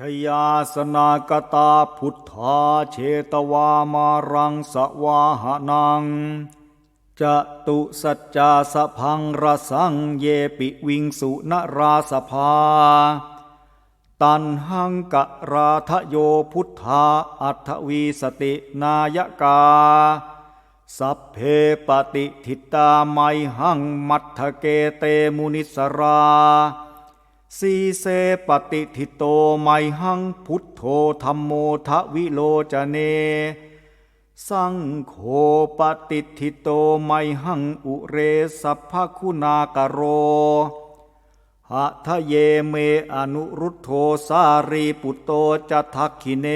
ชยาสนากตาพุทธาเชตวามารังสวาหนังจะตุสัจจาสพังรสังเยปิวิงสุนราสภา ตันหังกะราทโยพุทธาอัทวีสตินายกา สัพเพปฏิทิตาไมหังมัทธเกเตมุนิสรา สีเสปฏิทิโตไมหังพุทโธธรรมโมทวิโลจเน สังโฆปฏิทิโตไมหังอุเรสัพพคุณากโรหะทะเยเมอนุรุทโธสารีปุตโตจะทักขิเน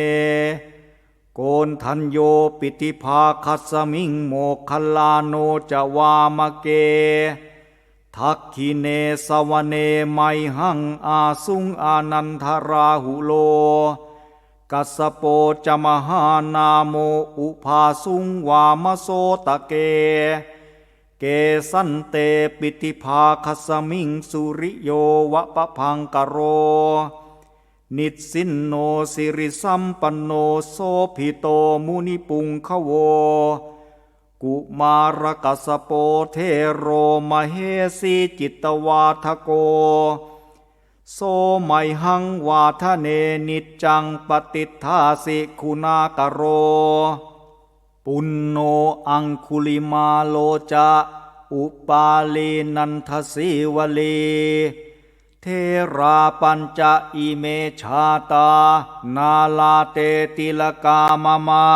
โกนทันโยปิติภาคัสมิงโมคลาโนจะวามเก ทักขิเนสวเนไมหังอาสุงอานันทราหุโล กัสโปจมหานาโมอุภาสุงวามโสตะเก เกสันเตปิติภาคสมิงสุริโยวะปะพังกโร นิสสินโนสิริสัมปันโนโสภิโตมุนิปุงขโว กุมารกัสโปเทโรมเหสีจิตวาทโก โสไมหังวาทะเนนิจจังปฏิทาสิคุณากโร ปุณโนอังคุลิมาโลจะอุปาลีนันทสีวลีเทราปัญจะอิเมชาตา นาลาเตติลกามะมะ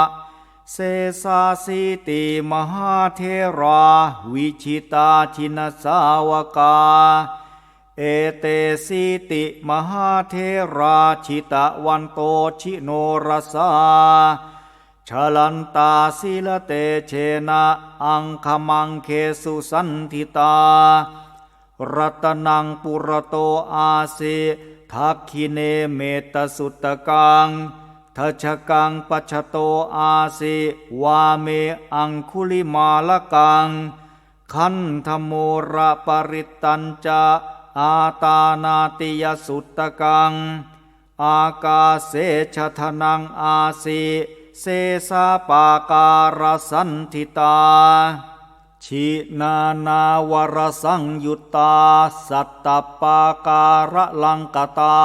เสสาสิติมหาเทรา วิชิตาชินสาวกา เอเตสิติมหาเทราชิตะวันโตชิโนรสาชลันตาสิลเตเชนะอังคมังเคสุสันทิตา รัตนังปุรโตอาสิทักขิเนเมตสุตตะกัง ทัชกังปัชโตอาสิวาเมอังคุลิมาลกังขันธโมระปริตตัญจะอาตานาติยสุตตะกัง อากาเสชทนังอาสิเสสาปาการสันทิตา ชินานาวรสังยุตตา สัตตปาการะลังกตา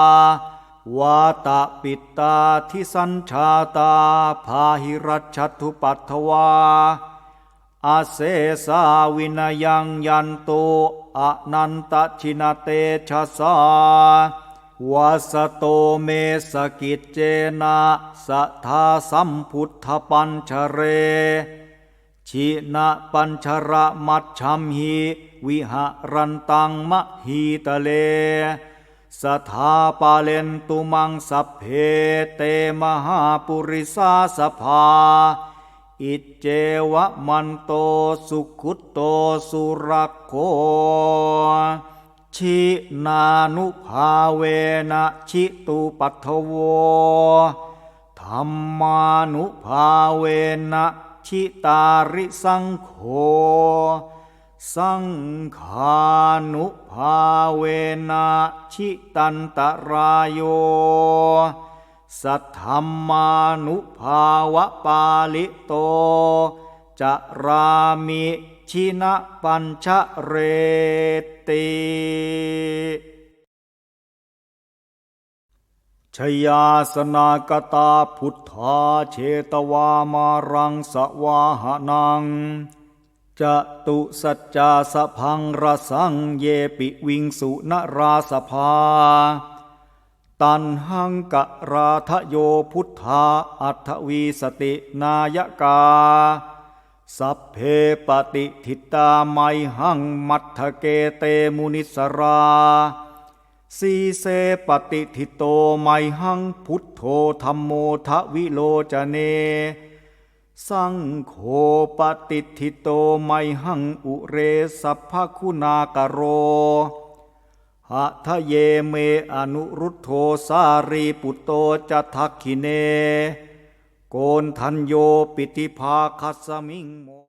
วาตะปิตตาทิสัญชาตา พาหิรัชทุปัทวา อาเสสาวินยังยันโตอนันตชินเตชะสาวาสโตเมสกิจเจนะสัทธาสัมพุทธปัญชเร ชินะปัญชระมัชชัมหิวิหารันตังมะหีตะเล สถาปาเลนตุมังสัพเพเตมหาปุริสาสภา อิจเจวะมันโตสุขุตโตสุรโคชินานุภาเวนะชิตุปัทโวธรรมานุภาเวนะชิตาริสังโฆ สังขานุภาเวนะชิตันตรายโย สัทธรรมานุภาวะปาลิโตจะรามิชินะปัญชเรติชยาสนากตาพุทธาเชตวามารังสวาหานัง จตุสัจจาสพังรสังเยปิวิงสุนราสภา ตันหังกะราทโยพุทธาอัทวีสตินายกา สัพเพปฏิทิตาไมหังมัทธเกเตมุนิสราสีเสปฏิทิโตไมหังพุทโธธรรมโมทวิโลจเน สังโฆปฏิทิโตไมหังอุเรสัพพคุณากโรหะทะเยเมอนุรุทโธสารีปุตโตจะทักขิเน โกนทันโยปิติภาคัสมิงโม